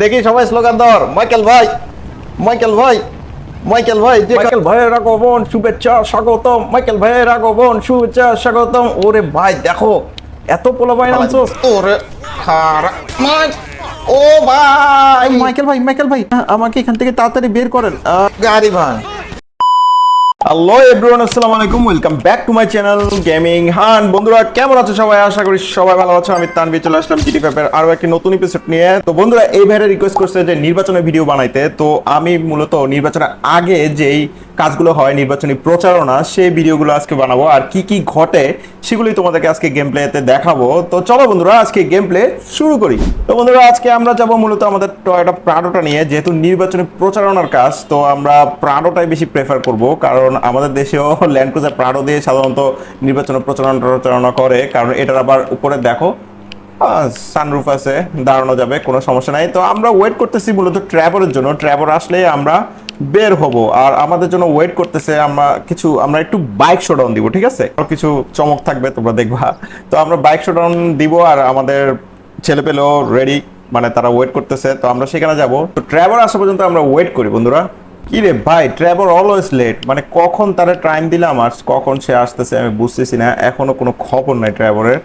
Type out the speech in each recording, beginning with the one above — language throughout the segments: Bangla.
দেখি সবাই স্লোগান ধর। মাইকেল ভাই মাইকেল ভাই মাইকেল ভাই মাইকেল ভাইয়ের আগমন শুভেচ্ছা স্বাগতম। মাইকেল ভাইয়ের আগমন শুভেচ্ছা স্বাগতম। ওরে ভাই দেখো এত পোলা ভাই নামছো। ওরে ও ভাই। মাইকেল ভাই মাইকেল ভাই আমাকে এখান থেকে তাড়াতাড়ি বের করেন। গাড়ি ভাই হ্যালো এভরিওয়ান আসসালামু আলাইকুম welcome back to my channel gaming হান বন্ধুরা, কেমন আছো সবাই? আশা করি সবাই ভালো আছো। আমি তানবি চলে আসলাম জিডি এর আরও একটি নতুন এপিসোড নিয়ে। তো বন্ধুরা, এই ভাইরা রিকোয়েস্ট করছে যে নির্বাচনের ভিডিও বানাইতে। তো আমি মূলত নির্বাচনের আগে যেই কাজগুলো হয়, নির্বাচনী প্রচারণা, সেই ভিডিওগুলো আজকে বানাবো। আর কি কি ঘটে, সেগুলোই তোমাদেরকে আজকে গেম প্লেতে দেখাবো। তো চলো বন্ধুরা, আজকে গেম প্লে শুরু করি। তো বন্ধুরা, আজকে আমরা যাব মূলত আমাদের টয়োটা প্রাডোটা নিয়ে, যেহেতু নির্বাচনী প্রচারণার কাজ, তো আমরা প্রাডোটাই বেশি প্রেফার করব। কারণ আমাদের দেশেও ল্যান্ড ক্রুজার প্রাডো দিয়ে সাধারণত নির্বাচন প্রচারণা প্রচারণা করে। কারণ এটার আবার উপরে দেখো সানরুফ আছে, দাঁড়ানো যাবে, কোনো সমস্যা নাই। তো আমরা ওয়েট করতেছি মূলত ট্র্যাভেলের জন্য। ট্র্যাভেল আসলে আমরা বের হব আর আমাদের জন্য ওয়েট করতেছে, আমরা কিছু, আমরা একটু বাইক শোডাউন দিব, ঠিক আছে? কিছু চমক থাকবে, তোমরা দেখবা। তো আমরা বাইক শোডাউন দিব আর আমাদের ছেলে পেলেও রেডি মানে তারা ওয়েট করতেছে। তো আমরা সেখানে যাব। তো ট্র্যাভেল আসা পর্যন্ত আমরা ওয়েট করি, বন্ধুরা। কি রে ভাই ট্র্যাভেল অলওয়েজ লেট মানে কখন তারা টাইম দিলাম আর কখন সে আসতেছে আমি বুঝতেছি না। এখনও কোনো খবর নাই ট্র্যাভেলের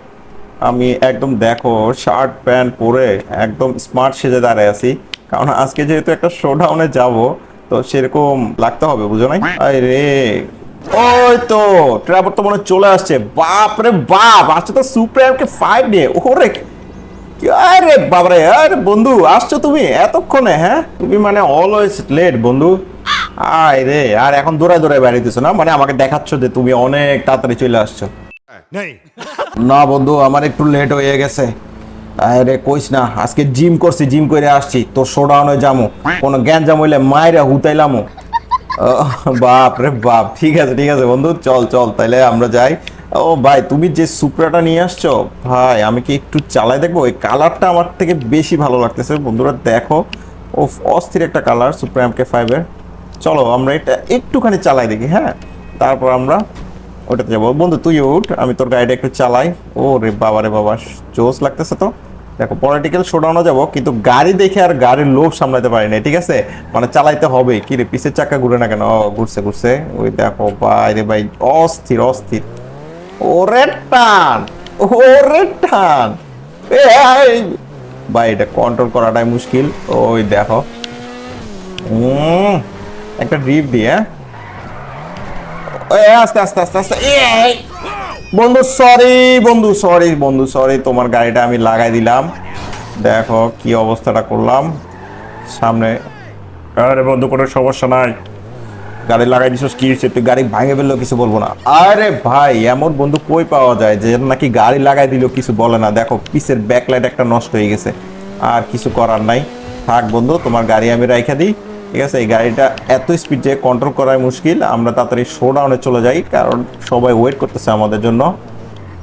আমি একদম দেখো শার্ট প্যান্ট পরে একদম স্মার্ট সেজে দাঁড়ায় আছি। কারণ আজকে যেহেতু একটা শোডাউনে যাব তো সেরকম লাগতে হবে বুঝো নাই? আরে রে। ওই তো ট্রাভেল তো মনে চলে আসছে। বাপ রে বাপ আসছে তো সুপ্রিমকে ফাইভ নিয়ে ওরে আরে বাবারে আরে বন্ধু আসছো তুমি এতক্ষণে হ্যাঁ? তুমি মানে অলওয়েজ লেট বন্ধু। আয় রে আর এখন দৌড়ায় দৌড়ায় বেরিয়েছো না? মানে আমাকে দেখাচ্ছ যে তুমি অনেক তাড়াতাড়ি চলে আসছো। না বন্ধু আমার একটু লেট হয়ে গেছে। আরে কইস না, আজকে জিম করছি জিম করে আসছি, তোর শোডাউনে যামু। কোনো জ্ঞান জাম হইলে মায়েরা হুতাইলামু। বাপ রে বাপ, ঠিক আছে ঠিক আছে বন্ধু, চল চল, তাইলে আমরা যাই। ও ভাই, তুমি যে সুপ্রাটা নিয়ে আসছো, ভাই, আমি কি একটু চালাই দেখব? ওই কালারটা আমার থেকে বেশি ভালো লাগতেছে। বন্ধুরা, দেখো। ও অস্থির একটা কালার সুপ্রা এমকে ফাইভের চলো, আমরা এটা একটুখানি চালাই দেখি হ্যাঁ? তারপর আমরা ওটাতে যাব। বন্ধু তুই উঠ, আমি তোর গাড়িটা একটু চালাই। ও রে বাবা রে বাবা জোস লাগতেছে তো। দেখো পলিটিক্যাল শোডাউনে যাব, কিন্তু গাড়ি দেখে আর গাড়ির লোভ সামলাতে পারি না ঠিক আছে? মানে চালাইতে হবে। কি রে পিছের চাকা ঘুরে না কেন? ঘুরছে ঘুরছে। ওই দেখো বাইরে ভাই, অস্থির অস্থির। ওরে টান ওরে টান। ভাই, এটা কন্ট্রোল করাটাই মুশকিল। ওই দেখো। একটা ড্রিপ দিয়ে হ্যাঁ? আস্তে আস্তে আস্তে আস্তে! বন্ধু সরি বন্ধু সরি বন্ধু সরি তোমার গাড়িটা আমি লাগাই দিলাম। দেখো কি অবস্থাটা করলাম। সামনে, আরে বন্ধু, কোনো সমস্যা নাই। গাড়ি লাগাই দিছিস কি হয়েছে? তুই গাড়ি ভাঙে ফেললেও কিছু বলব না। আরে ভাই, এমন বন্ধু কই পাওয়া যায় যে নাকি গাড়ি লাগাই দিলেও কিছু বলে না। দেখো, পিসের ব্যাকলাইট একটা নষ্ট হয়ে গেছে। আর কিছু করার নাই। থাক বন্ধু, তোমার গাড়ি আমি রাইখা দিই। ঠিক আছে, এই গাড়িটা এত স্পিড যে কন্ট্রোল করাই মুশকিল, আমরা তাড়াতাড়ি শো ডাউনে চলে যাই, কারণ সবাই ওয়েট করতেছে আমাদের জন্য।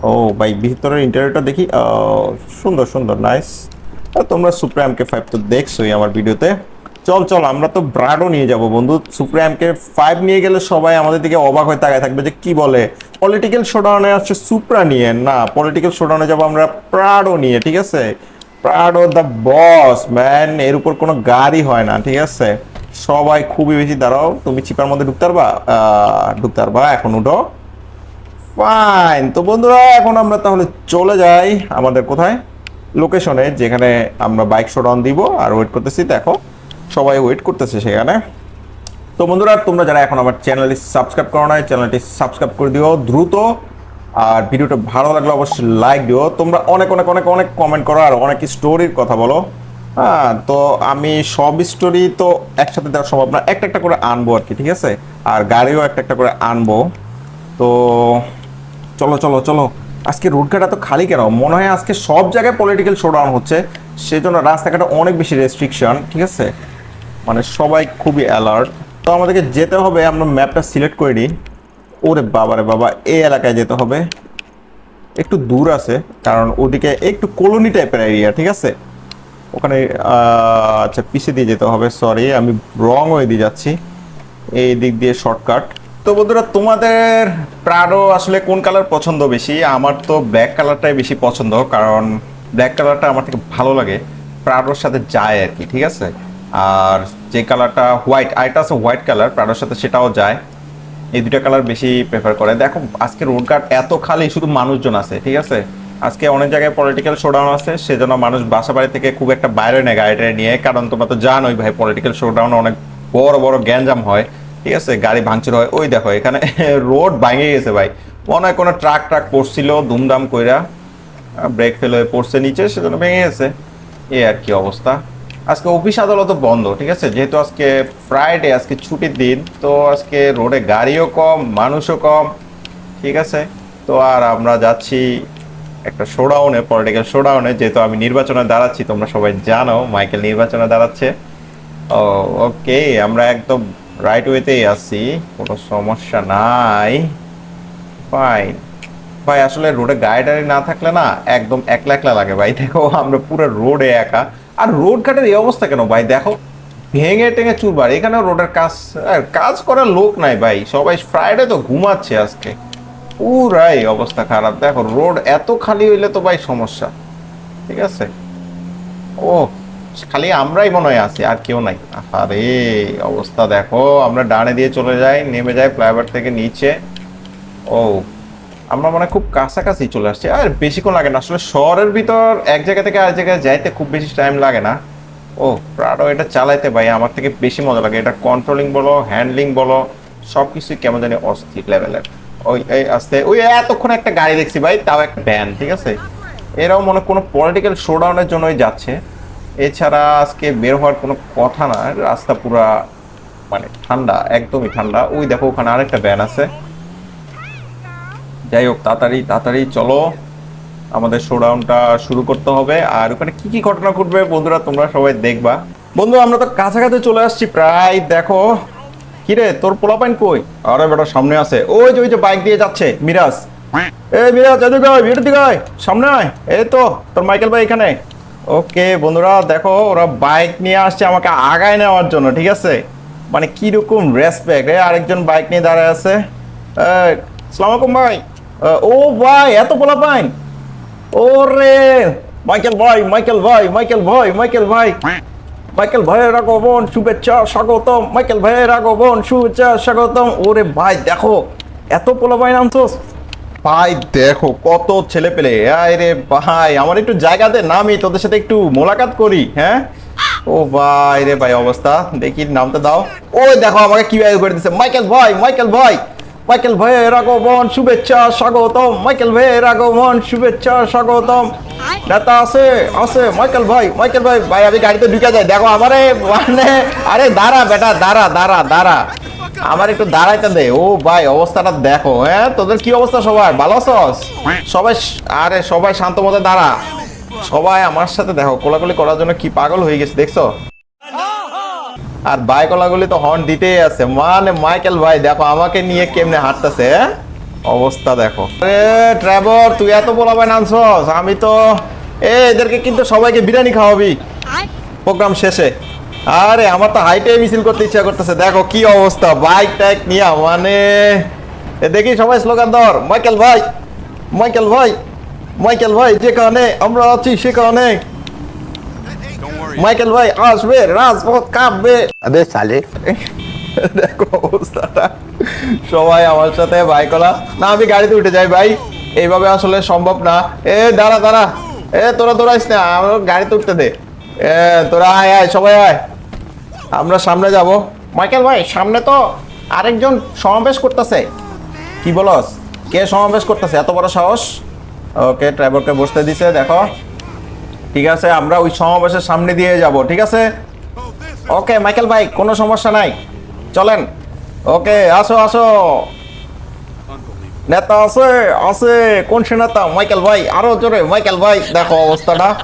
ও ভাই, ভিতরের ইন্টারভিউটা দেখি সুন্দর সুন্দর নাইস তোমরা সুপ্রিমকে ফাইভ তো দেখছোই আমার ভিডিওতে চল চল, আমরা তো ব্রাডো নিয়ে যাব বন্ধু। সুপ্রিমকে ফাইভ নিয়ে গেলে সবাই আমাদের দিকে অবাক হয়ে তাকায় থাকবে যে কি বলে। পলিটিক্যাল শোডাউনে আসছে সুপ্রা নিয়ে, না পলিটিক্যাল শোডাউনে যাব আমরা প্রাডো নিয়ে, ঠিক আছে? প্রাডো দ্য বস ম্যান এর উপর কোনো গাড়ি হয় না, ঠিক আছে? সবাই খুবই বেশি দাঁড়াও। তুমি চিপার মধ্যে ঢুকতে পারবা? ঢুকতে পারবা। এখন উঠো। ফাইন তো বন্ধুরা, এখন আমরা তাহলে চলে যাই আমাদের কোথায়? লোকেশনে যেখানে আমরা বাইক শোডাউন দিব। আর ওয়েট করতেছি, দেখো, সবাই ওয়েট করতেছে সেখানে। তো বন্ধুরা, তোমরা যারা এখন আমার চ্যানেলটি সাবস্ক্রাইব করো নাই চ্যানেলটি সাবস্ক্রাইব করে দিও দ্রুত। আর ভিডিওটা ভালো লাগলে অবশ্যই লাইক দিও। তোমরা অনেক অনেক অনেক অনেক কমেন্ট করো আর অনেক স্টোরির কথা বলো। হ্যাঁ তো আমি সব স্টোরি তো একসাথে দেওয়া সম্ভব না। একটা একটা করে আনব আর কি, ঠিক আছে? আর গাড়িও একটা একটা করে আনব। তো চলো চলো চলো। আজকে রুটঘাট এত খালি কেন? মনে হয় আজকে সব জায়গায় পলিটিক্যাল শোডাউন হচ্ছে। সেই জন্য রাস্তাঘাটে অনেক বেশি রেস্ট্রিকশন ঠিক আছে? মানে সবাই খুবই অ্যালার্ট তো আমাদেরকে যেতে হবে, আমরা ম্যাপটা সিলেক্ট করে নিই। ওরে বাবারে বাবা, এই এলাকায় যেতে হবে। একটু দূর আছে, কারণ ওদিকে একটু কলোনি টাইপের এরিয়া ঠিক আছে? ওখানে আচ্ছা পিছিয়ে দিয়ে যেতে হবে সরি আমি রং হয়ে দিয়ে যাচ্ছি। এই দিক দিয়ে শর্টকাট তো বন্ধুরা, তোমাদের প্রাডো আসলে কোন কালার পছন্দ বেশি? আমার তো ব্ল্যাক কালারটাই বেশি পছন্দ, কারণ ব্ল্যাক কালারটা আমার থেকে ভালো লাগে। প্রাডোর সাথে যায় আর কি, ঠিক আছে? আর যে কালারটা হোয়াইট আরেকটা আছে হোয়াইট কালার প্রাডোর সাথে সেটাও যায়। এই দুটা কালার বেশি প্রেফার করে। দেখো, আজকে রোড ঘাট এত খালি, শুধু মানুষজন আছে, ঠিক আছে? আজকে অনেক জায়গায় পলিটিক্যাল শোডাউন আছে, সেজন্য মানুষ বাসা বাড়ি থেকে খুব একটা বাইরে নেয় গাড়িটা নিয়ে, কারণ তোমরা তো জানোই ভাই পলিটিক্যাল শোডাউন অনেক বড় বড় গ্যাঞ্জাম হয়। ঠিক আছে? গাড়ি ভাঙচুর হয়। ওই দেখো, এখানে রোড ভাঙে গেছে ভাই। মনে হয় কোনো ট্রাক ট্রাক পড়ছিল, দুমদাম কইরা ব্রেক ফেল হয়ে পড়ছে নিচে, সেজন্য ভেঙে গেছে। এ আর কি অবস্থা। আজকে অফিস আদালত বন্ধ, ঠিক আছে? যেহেতু আজকে ফ্রাইডে আজকে ছুটির দিন, তো আজকে রোডে গাড়িও কম, মানুষও কম, ঠিক আছে? তো আর আমরা যাচ্ছি একটা শোডাউনে পলিটিক্যাল শোডাউনে যেহেতু আমি নির্বাচনে দাঁড়াচ্ছি, তোমরা সবাই জানো মাইকেল নির্বাচনে দাঁড়াচ্ছে। ও ওকে আমরা একদম রাইট ওয়েতেই আছি, কোনো সমস্যা নাই। ফাইন ভাই, আসলে রোডে গাড়ি না থাকলে না একদম একলা একলা লাগে, ভাই। দেখো, আমরা পুরো রোডে একা। আর রোড ঘাটের এই অবস্থা কেন, ভাই? দেখো, ভেঙে টেঙে চুরবার এখানে রোডের কাজ কাজ করার লোক নাই, ভাই। সবাই ফ্রাইডে তো ঘুমাচ্ছে আজকে। পুরাই অবস্থা খারাপ। দেখো, রোড এত খালি হইলে তো ভাই সমস্যা। ঠিক আছে? ও, খালি আমরাই মনে হয় আছি, আর কেউ নাই। আরে অবস্থা দেখো, আমরা ডানে দিয়ে চলে যাই, নেমে যাই ফ্লাইওভার থেকে নিচে। ও, আমরা মানে খুব কাছাকাছি চলে আসছি। আর বেশিক্ষণ লাগে না, আসলে শহরের ভিতর এক জায়গা থেকে আরেক জায়গায় যাইতে খুব বেশি টাইম লাগে না। ও প্রাডো এটা চালাইতে ভাই, আমার থেকে বেশি মজা লাগে। এটা কন্ট্রোলিং বলো হ্যান্ডলিং বলো সব কিছুই কেমন জানি অস্থির লেভেলের ওই, এই আস্তে, ওই এতক্ষণ একটা গাড়ি দেখছি ভাই, তাও একটা ব্যান ঠিক আছে? এরাও মনে কোনো পলিটিক্যাল শোডাউনের জন্যই যাচ্ছে। এছাড়া আজকে বের হওয়ার কোনো কথা না, রাস্তা পুরা মানে ঠান্ডা, একদমই ঠান্ডা। ওই দেখো, ওখানে আরেকটা ব্যান আছে। যাই হোক, তাড়াতাড়ি তাড়াতাড়ি চলো। আমাদের শোডাউনটা শুরু করতে হবে। আর ওখানে কি কি ঘটনা ঘটবে বন্ধুরা, তোমরা সবাই দেখবা। বন্ধু আমরা তো কাছাকাছি চলে আসছি। প্রায় দেখো কিরে, তোর পোলাপাইন কই? আরে বেটা, সামনে আছে। ওই যে ওই যে বাইক দিয়ে যাচ্ছে, মিরাজ। এই মিরাজ, এদিকে আয়, ভিড় দিকে সামনে আয়। এই তো, তোর মাইকেল ভাই এখানে। ওকে, বন্ধুরা, দেখো, ওরা বাইক নিয়ে আসছে আমাকে আগায় নেওয়ার জন্য, ঠিক আছে? মানে কীরকম রেসপেক্ট এ আরেকজন বাইক নিয়ে দাঁড়ায় আছে। আলাইকুম ভাই। ও ভাই, এত পোলা পাইন ওরে, মাইকেল ভাই মাইকেল ভাই মাইকেল ভাই মাইকেল ভাই। মাইকেল ভাইয়ের আগমন শুভেচ্ছা, স্বাগতম। মাইকেল ভাইয়ের আগমন শুভেচ্ছা, স্বাগতম। ওরে ভাই, দেখো, এত পোলা ভাই নামছোস ভাই, দেখো, কত ছেলে পেলে রে ভাই, আমার একটু জায়গাতে নামি, তোদের সাথে একটু মোলাকাত করি হ্যাঁ? ও ভাই রে ভাই, অবস্থা। দেখি নামতে দাও। ওই দেখো, আমাকে কি করে দিচ্ছে মাইকেল ভাই মাইকেল ভাই। মাইকেল ভাইয়ের আগমন, শুভেচ্ছা, স্বাগতম। মাইকেল ভাইয়ের আগমন, শুভেচ্ছা, স্বাগতম। নেতা আছে আছে। মাইকেল ভাই মাইকেল ভাই ভাই, আমি গাড়িতে ঢুকে যাই। দেখো আমারে মানে আরে, দাঁড়া বেটা, দাঁড়া দাঁড়া দাঁড়া। আমার একটু দাঁড়াইতে দে। ও ভাই, অবস্থাটা দেখো হ্যাঁ? তোদের কি অবস্থা সবার? ভালো আছস? সবাই আরে, সবাই শান্ত মতো দাঁড়া। সবাই আমার সাথে দেখো, কোলাকুলি করার জন্য কি পাগল হয়ে গেছে, দেখছ? আর ভাই কোলাগুলি তো হর্ন দিতেই আছে। মানে মাইকেল ভাই দেখো আমাকে নিয়ে কেমনে হাঁটতেছে হ্যাঁ? অবস্থা দেখো। আরে ট্রেভর তুই এত বলাবে নামছস আমি তো এ এদেরকে কিন্তু সবাইকে বিরিয়ানি খাওয়াবি। প্রোগ্রাম শেষে। আরে আমার তো হাইটে মিছিল করতে ইচ্ছা করতেছে। দেখো কি অবস্থা বাইক টাইক নিয়ে মানে এ দেখি সবাই স্লোগান ধর। মাইকেল ভাই মাইকেল ভাই মাইকেল ভাই যেখানে আমরা আছি সেখানে। মাইকেল ভাই আসবে রাজপথ কাঁপবে আবে সালে। দেখো অবস্থাটা। সবাই আমার সাথে ভাই কলা। না আমি গাড়িতে উঠে যাই ভাই। এইভাবে আসলে সম্ভব না। এ দাঁড়া দাঁড়া। এ তোরা দৌড়াইস না আমার গাড়িতে উঠতে দে। এ তোরা আয় আয় সবাই আয়। আমরা সামনে যাব। মাইকেল ভাই সামনে তো আরেকজন সমাবেশ করতেছে। কি বলস? কে সমাবেশ করতেছে? এত বড় সাহস? ওকে ড্রাইভারকে বসতে দিছে দেখো। ঠিক আছে, আমরা ওই সমাবেশের সামনে দিয়ে যাব, ঠিক আছে? ওকে মাইকেল ভাই, কোনো সমস্যা নাই। চলেন। ওকে আসো আসো। নেতা আছে আছে। কোন সে নেতা? মাইকেল ভাই, আরও জোরে। মাইকেল ভাই, দেখো অবস্থাটা।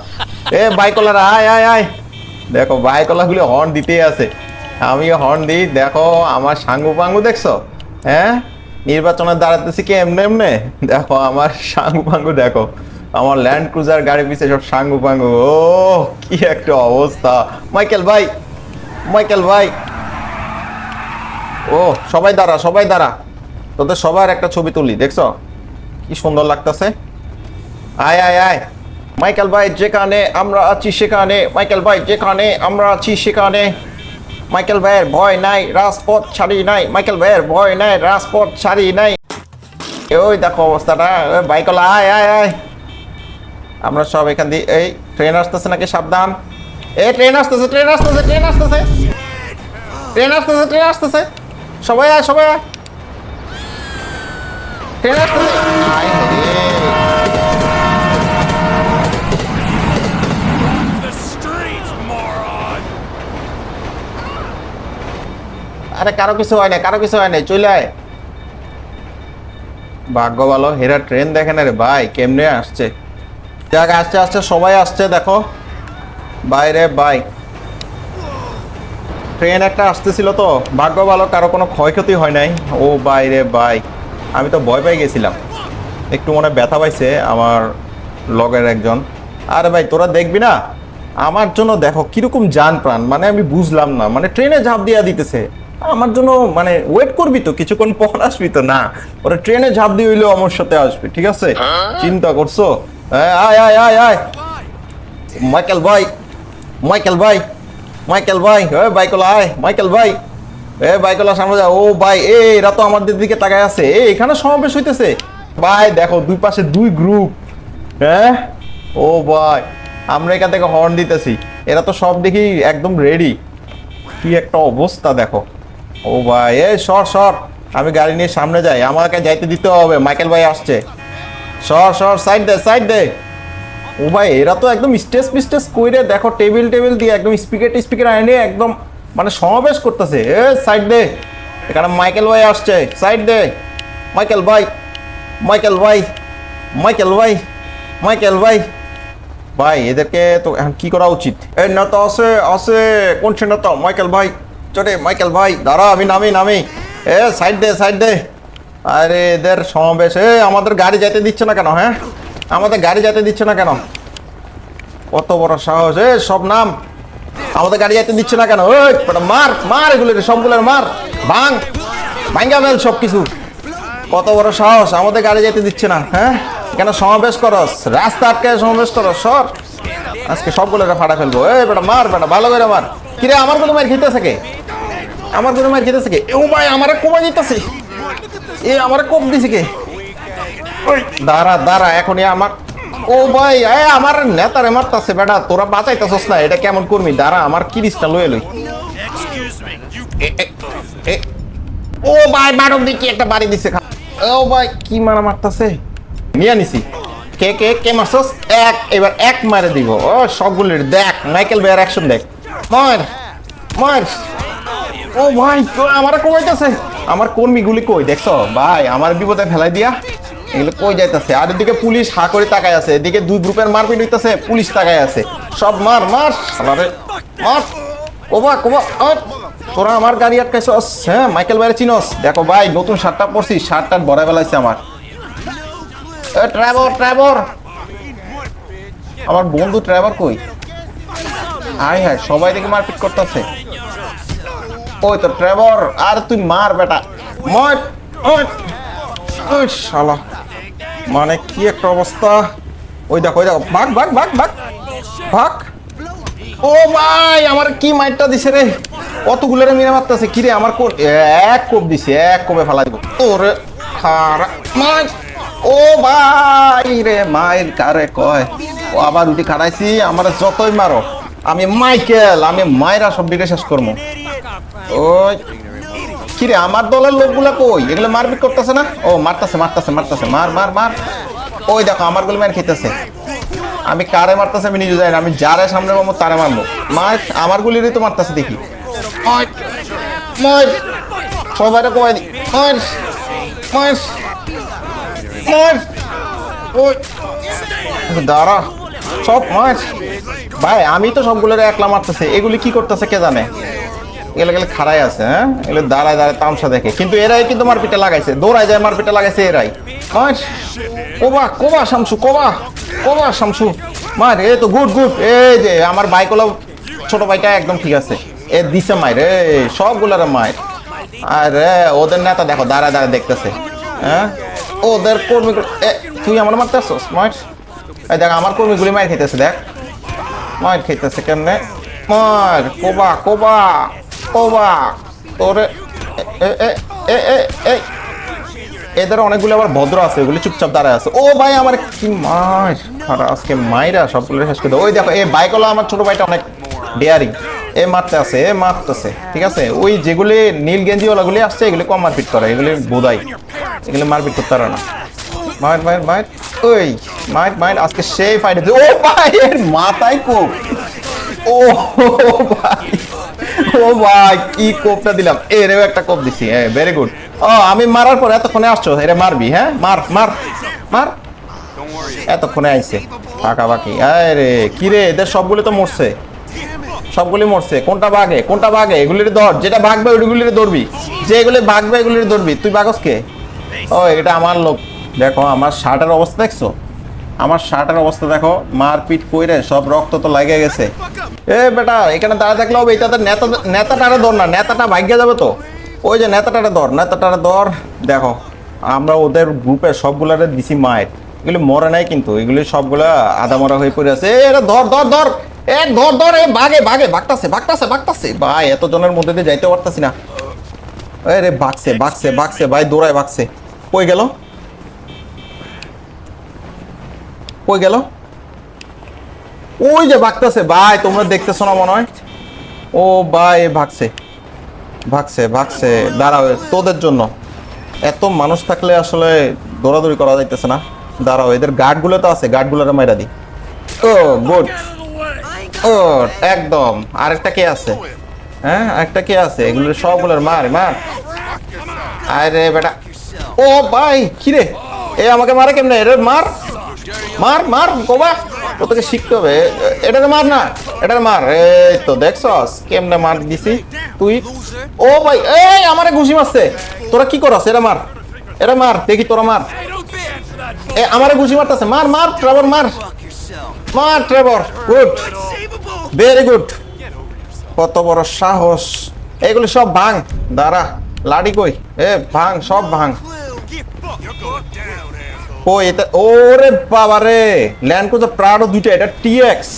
এ, বাইকলারা, আয় আয় আয়। দেখো, বাইকলাগুলি হর্ন দিতেই আছে। আমিও হর্ন দিই। দেখো, আমার সাঙ্গু পাঙ্গু দেখছ? হ্যাঁ? নির্বাচনে দাঁড়াতেছি কি এমনে এমনে? দেখো, আমার সাঙ্গু পাঙ্গু দেখো। আমার ল্যান্ড ক্রুজার গাড়ি পিছে সব সাঙ্গু পাঙ্গু ও কি একটা অবস্থা। মাইকেল ভাই মাইকেল ভাই। ও সবাই দাঁড়া সবাই দাঁড়া। তোদের সবার একটা ছবি তুলি, দেখছ? কি সুন্দর লাগতেছে। আয় আয় আয়। মাইকেল ভাই, যেখানে আমরা আছি সেখানে। মাইকেল ভাই, যেখানে আমরা আছি সেখানে। মাইকেল ভাইয়ের ভয় নাই, রাজপথ ছাড়ি নাই। মাইকেল ভাইয়ের ভয় নাই, রাজপথ ছাড়ি নাই। ওই দেখো অবস্থাটা বাইকলা, আয় আয় আয়। আমরা সব এখান দিয়ে এই ট্রেন আসতেছে নাকি? সাবধান। এ ট্রেন আসতেছে ট্রেন আসতেছে ট্রেন আসতেছে। ট্রেন আসতেছে ট্রেন আসতেছে। সবাই আয় সবাই আয়। ট্রেন আসতেছে! আরে, কারও কিছু হয় না কারও কিছু হয় না চলে আয়। ভাগ্য ভালো, হেরা ট্রেন দেখে না রে ভাই, কেমনে আসছে? যাক আসছে আসছে সবাই আসছে দেখো। বাইরে বাই। ট্রেন একটা আসতেছিল তো। ভাগ্য ভালো কারও কোনো ক্ষয়ক্ষতি হয় নাই। ও বাইরে বাই। আমি তো ভয় পেয়ে গেছিলাম। একটু মনে ব্যথা পাইছে আমার লগের একজন। আরে ভাই তোরা দেখবি না? আমার জন্য দেখো কীরকম যান প্রাণ। মানে আমি বুঝলাম না। মানে ট্রেনে ঝাঁপ দিয়া দিতেছে। আমার জন্য মানে ওয়েট করবি তো? কিছুক্ষণ পর আসবি তো? না। ওরা ট্রেনে ঝাঁপ দিয়ে হইলেও আমার সাথে আসবে ঠিক আছে? চিন্তা করছ? হ্যাঁ আয় আয় আয় আয় মাইকেল ভাই মাইকেল ভাই মাইকেল ভাই, এ বাইকলা, আয়, মাইকেল ভাই। এ বাইকলা সামনে যা। ও ভাই, এ, এরা তো আমাদের দিকে তাকায় আছে। এ, এখানে সমাবেশ হইতেছে। ভাই, দেখো, দুই পাশে দুই গ্রুপ হ্যাঁ ও ভাই, আমরা এখান থেকে হর্ন দিতেছি। এরা তো সব দেখি একদম রেডি কি একটা অবস্থা, দেখো। ও ভাই, এ, সর সর। আমি গাড়ি নিয়ে সামনে যাই। আমাকে যাইতে দিতে হবে। মাইকেল ভাই আসছে। সর সর সাইড দে সাইড দে। ও ভাই, এরা তো একদম স্টেজ ফিস্টেজ কইরে দেখো টেবিল টেবিল দিয়ে একদম স্পিকার স্পিকার এনে একদম মানে সমাবেশ করতেছে। এ সাইড দে। এখানে মাইকেল ভাই আসছে। সাইড দে। মাইকেল ভাই মাইকেল ভাই মাইকেল ভাই মাইকেল ভাই। ভাই, এদেরকে তো এখন কি করা উচিত? এই নেতা আছে আছে। কোন সে নেতা মাইকেল ভাই। চলে মাইকেল ভাই। দাঁড়া, আমি নামি নামি। এ সাইড দে সাইড দে। আরে এদের সমাবেশ। এ আমাদের গাড়ি যেতে দিচ্ছে না কেন হ্যাঁ? আমাদের গাড়ি যেতে দিচ্ছে না কেন? কত বড় সাহস। এ সব নাম। আমাদের গাড়ি যেতে দিচ্ছে না কেন? ওই মার মার এগুলো সবগুলোর মার। ভাঙ ভাঙ্গা মেল সব কিছু কত বড় সাহস। আমাদের গাড়ি যেতে দিচ্ছে না হ্যাঁ? কেন সমাবেশ করস? রাস্তা আটকে সমাবেশ করস, সর। আজকে সবগুলো ফাটা ফেলব। এই, বেটা, মার, বেটা, ভালো করে মার। কিরে, আমার কোনো মার খেতেছে কে? আমার কোনো মার খেতেছে কে? ও ভাই, আমারে কমা দিতেছে। এ আমারে কম দিছে কে? ওই দাঁড়া এখন এখনই আমার ও ভাই এ আমার নেতারে মারতাছে বেটা তোরা বাঁচাইতেছস না এটা কেমন করবি দাঁড়া আমার কিরিসটা লয়ে লই। এ, এ, এ, ও ভাই মারব দেখি একটা বাড়ি দিছে খা- ও ভাই কি মারা মারতাছে? নিয়ে নিছি। কে কে কে মারছস? এক এবার এক মারে দিব। ও সবগুলির দেখ মাইকেল বেয়ার অ্যাকশন দেখ। মার মার। ও ভাই আমার কমাইতেছে আমার কর্মীগুলি কই, দেখছ? ভাই, আমার বিপদে ফেলাই দিয়া এগুলো কই যাইতেছে? আর এদিকে পুলিশ হা করে তাকায় আছে, এদিকে দুই গ্রুপের মারপিট হইতেছে, পুলিশ তাকায় আছে। সব মার মার সালারে মার। কোবা কোবা তোরা আমার গাড়ি আটকাইছস হ্যাঁ মাইকেল বাইরে চিনস? দেখো ভাই, নতুন শার্টটা পরছি, শার্টটা বড় বেলাইছে আমার। এ ট্রাভর ট্রাভর আমার বন্ধু ট্রাভর কই? আয় হ্যাঁ সবাই দেখে মারপিট করতেছে। ওই তো ট্রেভর আর তুই মার বেটা। শালা। মানে কি একটা অবস্থা? ওই দেখো ওই দেখো। ভাগ ভাগ ভাগ ভাগ। ভাগ। ও ভাই, আমার কি মাইটটা দিছে রে? কতগুলো রে মিনে মারতেছে। কি রে, আমার কোন এক কোপ দিছে, এক কোপে ফেলা দিব ওরে খারা মার। ও ভাই রে, মায়ের কারে কয়? ও আবার উঠি খাড়াইছি, আমার যতই মারো। আমি মাইকেল, আমি মায়েরা সব দিকে শেষ করব ওই, কিরে, আমার দলের লোকগুলা কই? এগুলো মারপিট করতেছে না? ও, মারতেছে মারতেছে মারতেছে। মার মার মার। ওই দেখো, আমারগুলো মার খেতেছে। আমি কারে মারতেছে আমি নিজে জানি না। আমি যারে সামনে পাবো তারে মারবো। মার, আমার গুলিরই তো মারতেছে দেখি। সবাই কমাই দি। দাঁড়া। সব মার। ভাই, আমি তো সবগুলোর একলা মারতেছে। এগুলি কি করতেছে কে জানে? এগুলো গেলে খাড়াই আছে হ্যাঁ? এগুলো দাঁড়ায় দাঁড়ায় তামসা দেখে। কিন্তু এরাই কিন্তু মারপিটে লাগাইছে, দৌড়ায় যায় মারপিটে লাগাইছে এরাই। মার, কোবা কোবা শামসু, কোবা কোবা শামসু। মার এ তো গুড গুড। এই যে আমার বাইক হলো ছোট ভাইটা একদম ঠিক আছে। এ দিছে মায়ের রে সবগুলার মায়ের আরে, ওদের নেতা দেখো, দাঁড়ায় দাঁড়ায় দেখতেছে হ্যাঁ? ওদের কর্মী এ, তুই আমার মারতে আসছস? মার, এই দেখ, আমার কর্মীগুলি মার খাইতেছে দেখ। মার খাইতেছে কেমনে? মার, কোবা কোবা। কোবা তোরে এ এ এ এ এদের অনেকগুলো আবার ভদ্র আছে, ওগুলি চুপচাপ দাঁড়ায় আছে। ও ভাই, আমার কি মার আজকে মাইরা সবগুলো শেষ করে ওই দেখো এই বাইকওয়ালা আমার ছোট ভাইটা অনেক ডেয়ারিং এ মারতে আছে এ মারতেছে, ঠিক আছে? ওই যেগুলি নীল গেঞ্জিওয়ালাগুলি আসছে, এগুলি কম মারপিট করে, এগুলি বোধাই। এগুলি মারপিট করতে পারে না। মায়ের মায়ের মায়ের ওই মায়ের মায়ের আজকে সেই ফাইট ও ভাই, এর মাথায় কোপ। ও ভাই। ও ভাই, কি কোপটা দিলাম? এরেও একটা কোপ দিছি। হ্যাঁ ভেরি গুড ও, আমি মারার পর এতক্ষণে আসছো? এরে মারবি হ্যাঁ? মার মার মার। এতক্ষণে আইছে। পাকা বাকি আরে কি রে? এদের সবগুলো তো মরছে। সবগুলি মরছে। কোনটা বাগে কোনটা বাগে এগুলির ধর, যেটা ভাগবে ওইগুলির ধরবি। যে এগুলি ভাগবে এগুলির ধরবি। তুই বাগস কে? ও, এটা আমার লোক। দেখো, আমার শার্টের অবস্থা দেখছ? আমার শার্টের অবস্থা দেখো মারপিট কইরে সব রক্ত তো লাগে গেছে। এ বেটা এখানে দাঁড়া থাকলে হবে এটাতে নেতা নেতাটারে ধর না নেতাটা ভাগ্যে যাবে তো। ওই যে নেতাটারে ধর নেতাটারে ধর। দেখো আমরা ওদের গ্রুপে সবগুলারে দিছি মায়ের। এগুলি মরে নাই কিন্তু এগুলি সবগুলা আধা মরা হয়ে পড়ে আছে। এ, এরা ধর ধর ধর এ ধর ধর এ বাগে বাগে বাগতাছে বাগতাছে বাগতাছে। ভাই এত জনের মধ্যে দিয়ে যাইতে পারতাছি না। এ রে বাগছে বাগছে বাগছে ভাই দৌড়ায় বাগছে। কই গেল? কই গেল? ওই যে ভাগতেছে, ভাই, তোমরা দেখতেছো না মনে হয়? ও ভাই ভাগছে ভাগছে ভাগছে। দাঁড়াও তোদের জন্য। এত মানুষ থাকলে আসলে দৌড়াদৌড়ি করা যাইতেছে না। দাঁড়াও, এদের গার্ডগুলো তো আছে, গার্ডগুলোরে মাইরা দি ও, গুড। ও, একদম। আরেকটা কে আছে? হ্যাঁ আরেকটা কে আছে? এগুলো সবগুলোর মার মার। আরে বেটা, ও ভাই, কিরে? এ আমাকে মারে কেমনে? এর মার? মার মার গোবা ও তোকে শিখতে হবে। এটারে মার না এটারে মার। এই তো দেখছস কেমনে মার দিছি তুই। ও ভাই, এই আমারে ঘুষি মারছে। তোরা কি করস? এটা মার এটা মার, দেখি তোরা মার। এ, আমারে ঘুষি মারতেছে। মার মার, ট্রেভর, মার। মার, ট্রেভর, গুড। ভেরি গুড কত বড় সাহস। এগুলো সব ভাঙ। দাঁড়া, লাডি কই? এ, ভাঙ, সব ভাঙ। ও, এটা, ওরে বাবা রে ল্যান্ড ক্রুজার প্রাডো দুইটা, এটা টিএক্স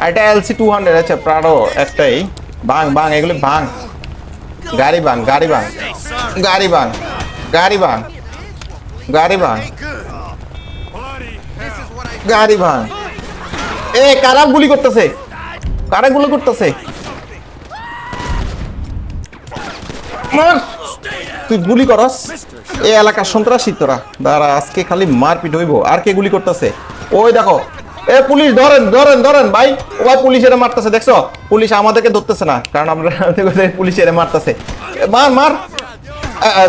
আর এটা এলসি টু হান্ড্রেড আছে প্রাডো একটাই। ভাঙ ভাঙ, এগুলি ভাঙ। গাড়ি ভাঙ গাড়ি ভাঙ। গাড়ি ভাঙ গাড়ি ভাঙ। গাড়ি ভাঙ। গাড়ি ভাঙ। এ, কারা গুলি করতেছে? কারা গুলি করতেছে? তুই গুলি করস? এই এলাকার সন্ত্রাসী তোরা। দাঁড়া, আজকে খালি মারপিট হইব। আর কে গুলি করতেছে? ওই দেখো, এ পুলিশ, ধরেন ধরেন ধরেন, ভাই। ও পুলিশ এরা মারতেছে, দেখছ? পুলিশ আমাদেরকে ধরতেছে না, কারণ আমরা পুলিশ এরা মারতেছে। মার মার।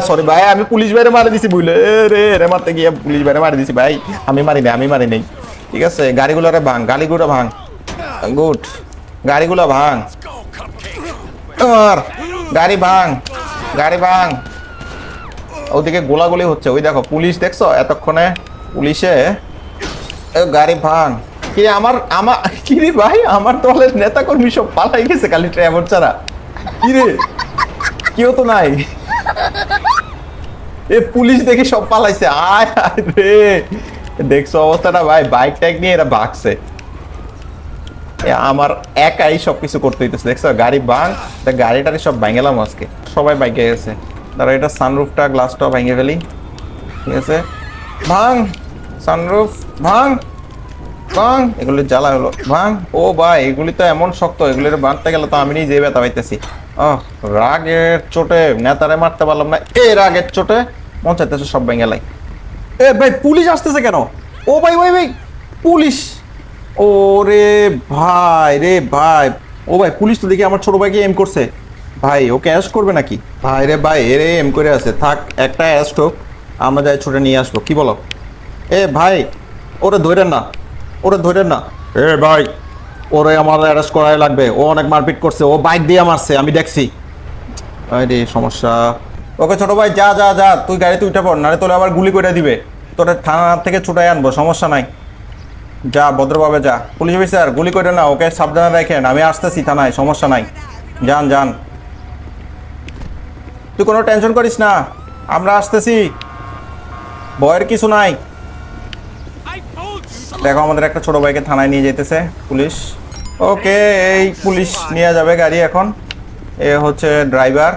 সরি ভাই, আমি পুলিশ বাইরে মারি দিছি বুঝলে। রে রে মারতে গিয়ে পুলিশ বাইরে মারি দিছি ভাই। আমি মারি নাই, আমি মারি নাই। ঠিক আছে গাড়িগুলোরে ভাঙ, গাড়িগুলো ভাঙ। গুড, গাড়িগুলো ভাঙ। গাড়ি ভাঙ গাড়ি ভাঙ। ওদিকে গোলাগুলি হচ্ছে। ওই দেখো, পুলিশ দেখছ? এতক্ষণে পুলিশে গাড়ি ভাঙ। কি আমার আমার ভাই? আমার দলের নেতা কর্মী সব পালাই গেছে খালি ট্রাভেল ছাড়া। কেউ তো নাই। এ, পুলিশ দেখে সব পালাইছে। আয় রে। দেখছ অবস্থাটা ভাই? বাইক টাইক নিয়ে এরা ভাগছে। আমার একাই সবকিছু করতে হইতেছে। দেখছ, গাড়ি ভাঙ, তা গাড়িটারি সব ভাঙেলাম আজকে। সবাই বাইকে গেছে। তারা এটা সানরুফটা গ্লাসটা ভেঙে ফেলি। ঠিক আছে? ভাঙ! সানরুফ ভাঙ! ভাঙ! এগুলি জ্বালা হলো। ভাঙ! ও ভাই, এগুলি তো এমন শক্ত, এগুলির বাঁধতে গেলে তো আমি নিজে ব্যথা পাইতেছি। আহ, রাগের চোটে নেতারে মারতে পারলাম না। এই রাগের চোটে মন সব ভেঙে লাই। এ ভাই, পুলিশ আসতেছে কেন? ও ভাই ভাই ভাই, পুলিশ! ও রে ভাই রে ভাই! ও ভাই, পুলিশ তো দেখি আমার ছোট ভাইকে এম করছে। ভাই, ওকে অ্যারেস্ট করবে নাকি? ভাই রে ভাই, এরে এম করে আছে। থাক, একটা অ্যারেস্ট হোক, আমরা যাই ছোটে নিয়ে আসব। কি বলো? এ ভাই, ওরে ধরেন না, ওরে ধরেন না। এ ভাই, ওরে আমার অ্যারেস্ট করাই লাগবে। ও অনেক মারপিট করছে, ও বাইক দিয়ে মারছে, আমি দেখছি। আরে সমস্যা। ওকে ছোট ভাই, যা যা যা, তুই গাড়িতে উঠে পড়, নাহলে তোরে আবার গুলি করে দিবে। তোরে থানা থেকে ছুটাই আনব, সমস্যা নাই। যা, ভদ্রভাবে যা। পুলিশ অফিসার, গুলি করে না ওকে সাবধানে রাখেন, আমি আসতেছি থানায়, সমস্যা নাই। যান যান। তুই কোনো টেনশন করিস না, আমরা আসতেছি। ভয়ের কিছু নাই. দেখো আমাদের একটা ছোট ভাইকে থানায় নিয়ে যেতেছে, পুলিশ। ওকে, এই পুলিশ নিয়ে যাবে গাড়ি এখন। এ হচ্ছে ড্রাইভার।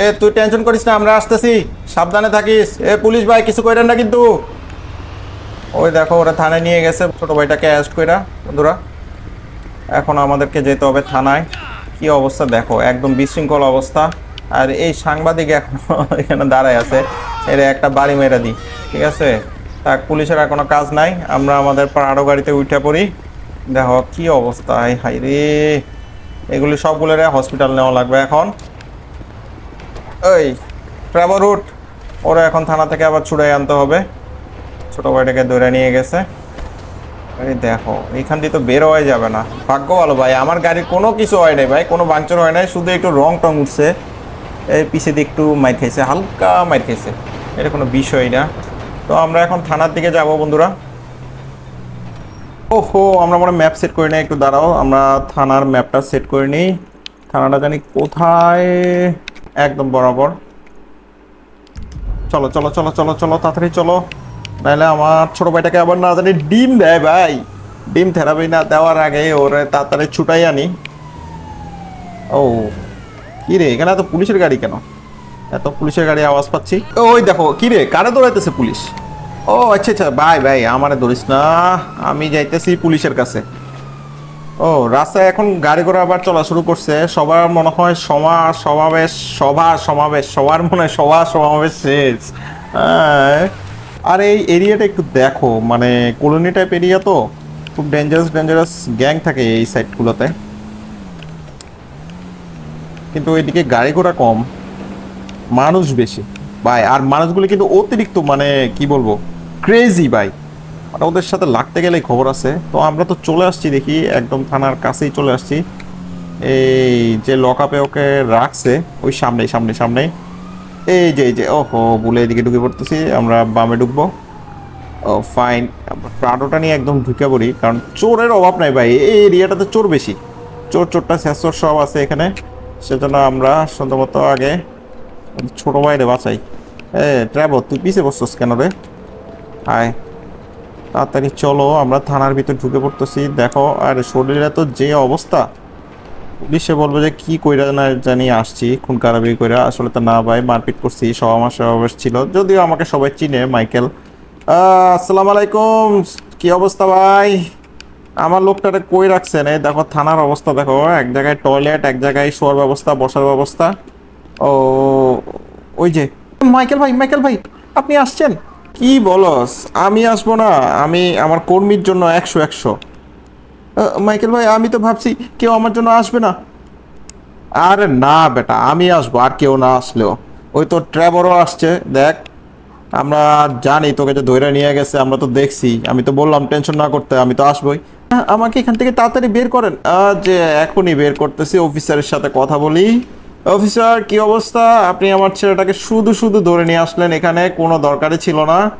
এ, তুই টেনশন করিস না, আমরা আসতেছি। সাবধানে থাকিস। এ, পুলিশ ভাই, কিছু করেন না কিন্তু। ওই দেখো, ওরা থানায় নিয়ে গেছে, ছোট ভাইটাকে অ্যারেস্ট কইরা। বন্ধুরা, এখন আমাদেরকে যেতে হবে থানায়। কি অবস্থা দেখো, একদম বিশৃঙ্খল অবস্থা। আর এই সাংবাদিক এখন এখানে দাঁড়ায় আছে। এর একটা বাড়ি মেরে দিই, ঠিক আছে? তা পুলিশের আর কোনো কাজ নাই, আমরা আমাদের পাড়াড়ো গাড়িতে উঠে পড়ি। দেখো কি অবস্থা এই হাই রে। এগুলি সবগুলোর হসপিটাল নেওয়া লাগবে এখন। ওই ট্রাভেল রুট ওরা এখন থানা থেকে আবার ছুড়ে আনতে হবে। ছোটো ভাইটাকে ধরে নিয়ে গেছে। আরে দেখো, এখান দিয়ে তো বের হয়ে যাবে না। ভাগ্য ভালো ভাই, আমার গাড়ির কোনো কিছু হয় নাই ভাই, কোনো বাঞ্চর হয় নাই, শুধু একটু রং টং উঠছে। এই পিছে দিয়ে একটু মাইর খাইছে, হালকা মাইর খাইছে। এটা কোনো বিষয় না। তো আমরা এখন থানার দিকে যাব বন্ধুরা। ওহো, আমরা মনে ম্যাপ সেট করে নিই, একটু দাঁড়াও। আমরা থানার ম্যাপটা সেট করে নিই। থানাটা জানি কোথায়? একদম বরাবর। চলো চলো চলো চলো চলো, তাড়াতাড়ি চলো। নাহলে আমার ছোট ভাইটাকে আবার না জানি ডিম দেয় ভাই। ডিম থেরাপি না দেওয়ার আগে ওরে তাড়াতাড়ি ছুটাই আনি। ও। কি রে, এখানে এত পুলিশের গাড়ি কেন? এত পুলিশের গাড়ি আওয়াজ পাচ্ছি? ওই দেখো, কি রে, কারে দৌড়াইতেছে পুলিশ? ও আচ্ছা আচ্ছা ভাই ভাই, আমারে ধরিস না, আমি যাইতেছি পুলিশের কাছে। ও, রাস্তায় এখন গাড়ি ঘোড়া আবার চলা শুরু করছে, সবার মনে হয় সমা সমাবেশ সভা সমাবেশ, সবার মনে হয় সভা, সমাবেশ শেষ। হ্যাঁ। আর এই এরিয়াটা একটু দেখো মানে কলোনি টাইপ এরিয়া তো, খুব ডেঞ্জারাস ডেঞ্জারাস গ্যাং থাকে এই সাইডগুলোতে কিন্তু এদিকে গাড়ি ঘোড়া কম, মানুষ বেশি ভাই আর মানুষগুলো কিন্তু অতিরিক্ত মানে কি বলব ক্রেজি ভাই মানে ওদের সাথে লাগতে গেলেই খবর আছে। তো আমরা তো চলে আসছি দেখি, একদম থানার কাছেই চলে আসছি। এই যে লকআপে ওকে রাখছে, ওই সামনে সামনে সামনে এই যে এই যে, ওহো, বলে এদিকে ঢুকে পড়তেছি, আমরা বামে ঢুকবো। ও ফাইন প্রাডোটা নিয়ে একদম ঢুকে পড়ি, কারণ চোরের অভাব নাই ভাই এই এরিয়াটাতে চোর বেশি। চোর, চোরটা শেষর সব আছে এখানে। সেজন্য আমরা সম্ভবত আগে ছোট ভাইরে বাঁচাই। এ ট্রাভেল তুই পিছে বসছিস কেন রে? আয়। তাড়াতাড়ি চলো, আমরা থানার ভিতর ঢুকে পড়তেছি। দেখো, আর শরীরে তো যে অবস্থা, পুলিশে বলব যে কি কইরা না জানি আসছি, খুন কারাবি কইরা। আসলে তো না ভাই, মারপিট করছি সব আমার সমাবেশ ছিল। যদিও আমাকে সবাই চিনে, মাইকেল। আসসালামু আলাইকুম, কি অবস্থা ভাই? আমার লোকটারে কই রাখছেন? এই দেখো, থানার অবস্থা দেখো এক জায়গায় টয়লেট এক জায়গায় শোয়ার ব্যবস্থা, বসার ব্যবস্থা। ও, ওই যে, মাইকেল ভাই মাইকেল ভাই, আপনি আসছেন? কি বলস? আমি আসব না। আমি আমার কর্মীর জন্য একশো একশো। মাইকেল ভাই, আমি তো ভাবছি কেউ আমার জন্য আসবে না। আরে না বেটা, আমি আসব, আর কেউ না আসলেও। ওই তো ট্র্যাভেলও আসছে, দেখ। আমরা জানি তোকে যে ধরে নিয়ে গেছে, আমরা তো দেখছি। আমি তো বললাম, টেনশন না করতে, আমি তো আসবোই। আমাকে এখান থেকে তাড়াতাড়ি বের করেন। যে এখনই বের করতেছি, অফিসারের সাথে কথা বলি। অফিসার, কি অবস্থা? আপনি আমার ছেলেটাকে শুধু শুধু ধরে নিয়ে আসলেন এখানে, কোনো দরকারই ছিল না।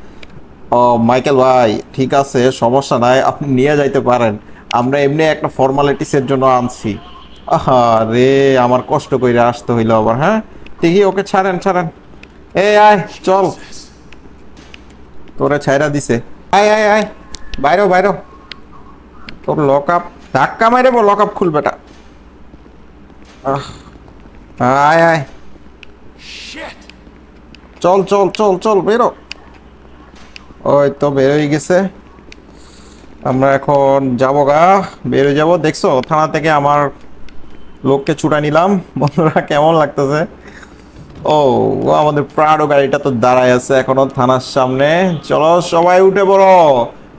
ও, মাইকেল ভাই, ঠিক আছে, সমস্যা নাই, আপনি নিয়ে যাইতে পারেন। আমরা এমনি একটা ফর্মালিটিসের জন্য আনছি। আহা রে, আমার কষ্ট করে আসতে হইল আবার হ্যাঁ? ঠিকই ওকে ছাড়েন ছাড়েন। এ, আয়, চল। তোরে ছাইরা দিছে। আয় আয় আয়। বাইরো বাইরো। তোর লক আপ ধাক্কা মারে লক আপ খুলবেটা আহ আয় আয়। চল চল চল চল বেরো। ওই তো বেরোই গেছে। আমরা এখন যাব গা বেরোয় যাব। দেখছ থানা থেকে আমার লোককে ছুটা নিলাম। বন্ধুরা কেমন লাগতেছে? ও ও আমাদের প্রাডো গাড়িটা তো দাঁড়ায় আছে এখনও থানার সামনে। চলো সবাই উঠে পড়ো।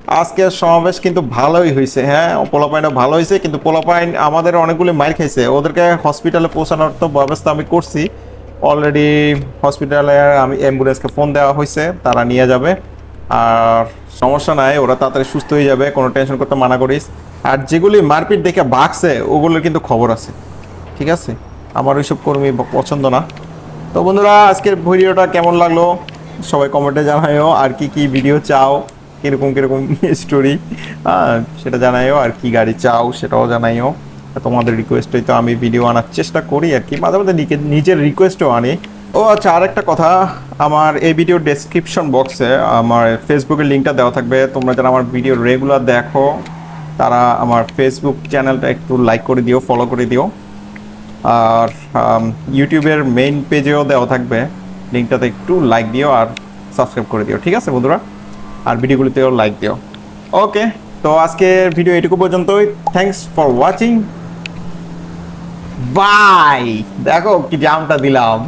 আজকের সমাবেশ কিন্তু ভালোই হয়েছে হ্যাঁ? পোলাপাইনও ভালো হয়েছে, কিন্তু পোলাপাইন আমাদের অনেকগুলি মাইর খাইছে। ওদেরকে হসপিটালে পৌঁছানোর তো ব্যবস্থা আমি করছি। অলরেডি হসপিটালে আমি অ্যাম্বুলেন্সকে ফোন দেওয়া হয়েছে, তারা নিয়ে যাবে। আর সমস্যা নাই, ওরা তাড়াতাড়ি সুস্থ হয়ে যাবে, কোনো টেনশন করতে মানা করিস। আর যেগুলি মারপিট দেখে বাঘছে, ওগুলোর কিন্তু খবর আছে। ঠিক আছে? আমার ওইসব কর্মী পছন্দ না। তো বন্ধুরা, আজকের ভিডিওটা কেমন লাগল? সবাই কমেন্টে জানাইও আর কি কি ভিডিও চাও? কীরকম কীরকম স্টোরি সেটা জানাইও আর কি গাড়ি চাও সেটাও জানাইও। তোমাদের রিকোয়েস্টেই তো আমি ভিডিও আনার চেষ্টা করি আর কি। মাঝে মাঝে নিজের রিকোয়েস্টও আনি। ও আচ্ছা আর একটা কথা, আমার এই ভিডিও ডেসক্রিপশন বক্সে আমার ফেসবুকের লিঙ্কটা দেওয়া থাকবে। তোমরা যারা আমার ভিডিও রেগুলার দেখো, তারা আমার ফেসবুক চ্যানেলটা একটু লাইক করে দিও ফলো করে দিও। আর ইউটিউবের মেইন পেজেও দেওয়া থাকবে। লিঙ্কটাতে একটু লাইক দিও আর সাবস্ক্রাইব করে দিও। ঠিক আছে বন্ধুরা? আর ভিডিওগুলিতেও লাইক দিও। ওকে তো আজকের ভিডিও এটুকু পর্যন্তই। থ্যাংকস ফর ওয়াচিং বাই দেখো কি জামটা দিলাম।